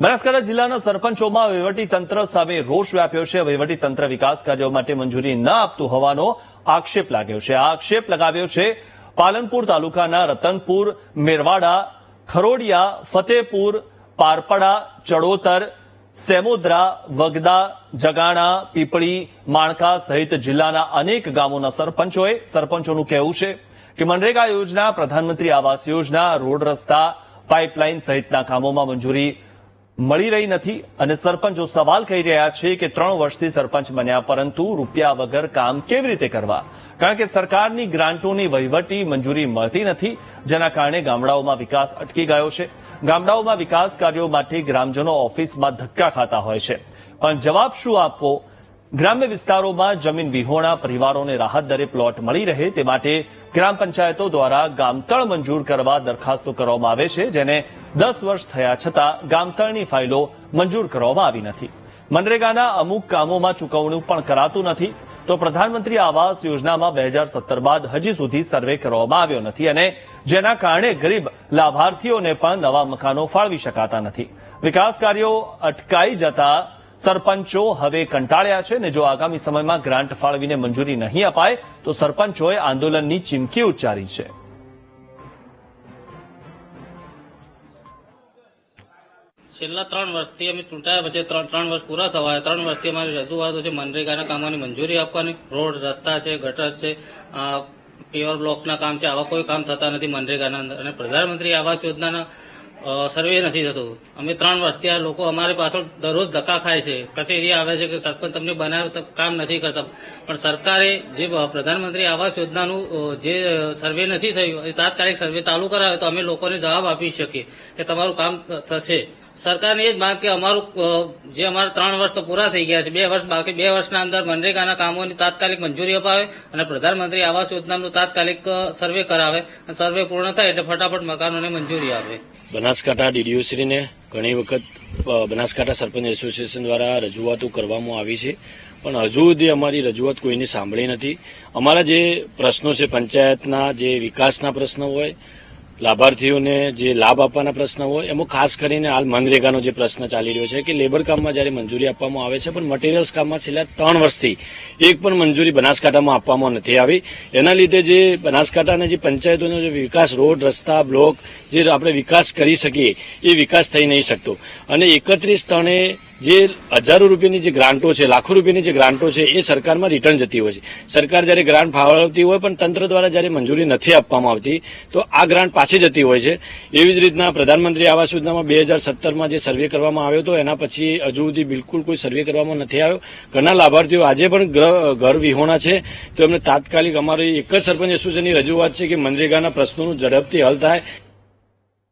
બનાસકાંઠા જિલ્લાના સરપંચોમાં વહીવટી તંત્ર સામે રોષ વ્યાપ્યો છે. વહીવટી તંત્ર વિકાસ કાર્યો માટે મંજૂરી ન આપતું હોવાનો આક્ષેપ લાગ્યો છે. આ આક્ષેપ લગાવ્યો છે પાલનપુર તાલુકાના રતનપુર, મેરવાડા, ખરોડિયા, ફતેપુર, પારપડા, ચડોતર, સેમોદ્રા, વગદા, જગાણા, પીપળી, માણકા સહિત જિલ્લાના અનેક ગામોના સરપંચોએ સરપંચોનું કહેવું છે કે મનરેગા યોજના, પ્રધાનમંત્રી આવાસ યોજના, રોડ રસ્તા, પાઇપલાઇન સહિતના કામોમાં મંજૂરી મળી રહી નથી અને સરપંચો સવાલ કહી રહ્યા છે કે ત્રણ વર્ષથી સરપંચ બન્યા, પરંતુ રૂપિયા વગર કામ કેવી રીતે કરવા? કારણ કે સરકારની ગ્રાન્ટોની વહીવટી મંજૂરી મળતી નથી, જેના કારણે ગામડાઓમાં વિકાસ અટકી ગયો છે. ગામડાઓમાં વિકાસ કાર્યો માટે ગ્રામજનો ઓફિસમાં ધક્કા ખાતા હોય છે. પણ જવાબ શું આપવો? ગ્રામ્ય વિસ્તારોમાં જમીન વિહોણા, પરિવારોને રાહત દરે પ્લોટ મળી રહે તે માટે ગ્રામ પંચાયતો દ્વારા ગામતળ મંજૂર કરવા દરખાસ્તો કરવામાં આવે છે, જેને દસ વર્ષ થયા છતાં ગામતળની ફાઇલો મંજૂર કરવામાં આવી નથી. મનરેગાના અમુક કામોમાં ચૂકવણું પણ કરાતું નથી. તો પ્રધાનમંત્રી આવાસ યોજનામાં બે હજાર સત્તર બાદ હજી સુધી સર્વે કરવામાં આવ્યો નથી અને જેના કારણે ગરીબ લાભાર્થીઓને પણ નવા મકાનો ફાળવી શકાતા નથી. વિકાસ કાર્યો અટકાઈ જતા સરપંચો હવે કંટાળ્યા છે ને જો આગામી સમયમાં ગ્રાન્ટ ફાળવીને મંજૂરી નહીં અપાય, તો સરપંચોએ આંદોલનની ચીમકી ઉચ્ચારી છે. છેલ્લા ત્રણ વર્ષથી અમે ચૂંટાયા પછી ત્રણ ત્રણ વર્ષ પૂરા થવા ત્રણ વર્ષથી અમારી રજૂઆતો છે મનરેગાના કામોની મંજૂરી આપવાની. રોડ રસ્તા છે, ગટર છે પ્યોર બ્લોકના કામ છે, આવા કોઈ કામ થતા નથી મનરેગાના અંદર. અને પ્રધાનમંત્રી આવાસ યોજનાના સર્વે નથી થતું. અમે ત્રણ વર્ષથી આ લોકો અમારી પાછળ દરરોજ ધક્કા ખાય છે. કચેરી આવે છે કે સરપંચ તમને બનાવે કામ નથી કરતા. પણ સરકારે જે પ્રધાનમંત્રી આવાસ યોજનાનું જે સર્વે નથી થયું, એ તાત્કાલિક સર્વે ચાલુ કરાવે તો અમે લોકોને જવાબ આપી શકીએ કે તમારું કામ થશે. સરકારની એ જ માંગ કે અમારું જે અમારા ત્રણ વર્ષ તો પૂરા થઈ ગયા છે, બે વર્ષ બાકી, બે વર્ષના અંદર મનરેગાના કામોની તાત્કાલિક મંજૂરી અપાવે અને પ્રધાનમંત્રી આવાસ યોજનાનું તાત્કાલિક સર્વે કરાવે અને સર્વે પૂર્ણ થાય એટલે ફટાફટ મકાનોને મંજૂરી આપે. બનાસકાંઠા ડીડીઓશ્રીને ઘણી વખત બનાસકાંઠા સરપંચ એસોસિએશન દ્વારા રજૂઆતો કરવામાં આવી છે. પણ હજુ સુધી અમારી રજૂઆત કોઈની સાંભળી નથી. અમારા જે પ્રશ્નો છે, પંચાયતના જે વિકાસના પ્રશ્નો હોય લાભાર્થીઓને જે લાભ આપવાના પ્રશ્ન હોય, એમાં ખાસ કરીને હાલ મનરેગાનો જે પ્રશ્ન ચાલી રહ્યો છે કે લેબર કામમાં જ્યારે મંજૂરી આપવામાં આવે છે, પણ મટીરિયલ્સ કામમાં છેલ્લા ત્રણ વર્ષથી એક પણ મંજૂરી બનાસકાંઠામાં આપવામાં નથી આવી. એના લીધે જે બનાસકાંઠાના જે પંચાયતોનો જે વિકાસ, રોડ, રસ્તા, બ્લોક, જે આપણે વિકાસ કરી શકીએ, એ વિકાસ થઈ નહીં શકતો. અને એકત્રીસ ટણે જે હજારો રૂપિયાની જે ગ્રાન્ટો છે, લાખો રૂપિયાની જે ગ્રાન્ટો છે, એ સરકારમાં રિટર્ન જતી હોય છે. સરકાર જ્યારે ગ્રાન્ટ ફાળવતી હોય પણ તંત્ર દ્વારા જ્યારે મંજૂરી નથી આપવામાં આવતી, તો આ ગ્રાન્ટ પાછી જતી હોય છે. એવી જ રીતના પ્રધાનમંત્રી આવાસ યોજનામાં બે હજાર સત્તરમાં જે સર્વે કરવામાં આવ્યો હતો, એના પછી હજુ સુધી બિલકુલ કોઈ સર્વે કરવામાં નથી આવ્યો. ઘણા લાભાર્થીઓ આજે પણ ઘર વિહોણા છે. તો એમને તાત્કાલિક અમારી એક જ સરપંચ એસોસિએશનની રજૂઆત છે કે મનરેગાના પ્રશ્નોનું ઝડપથી હલ થાય.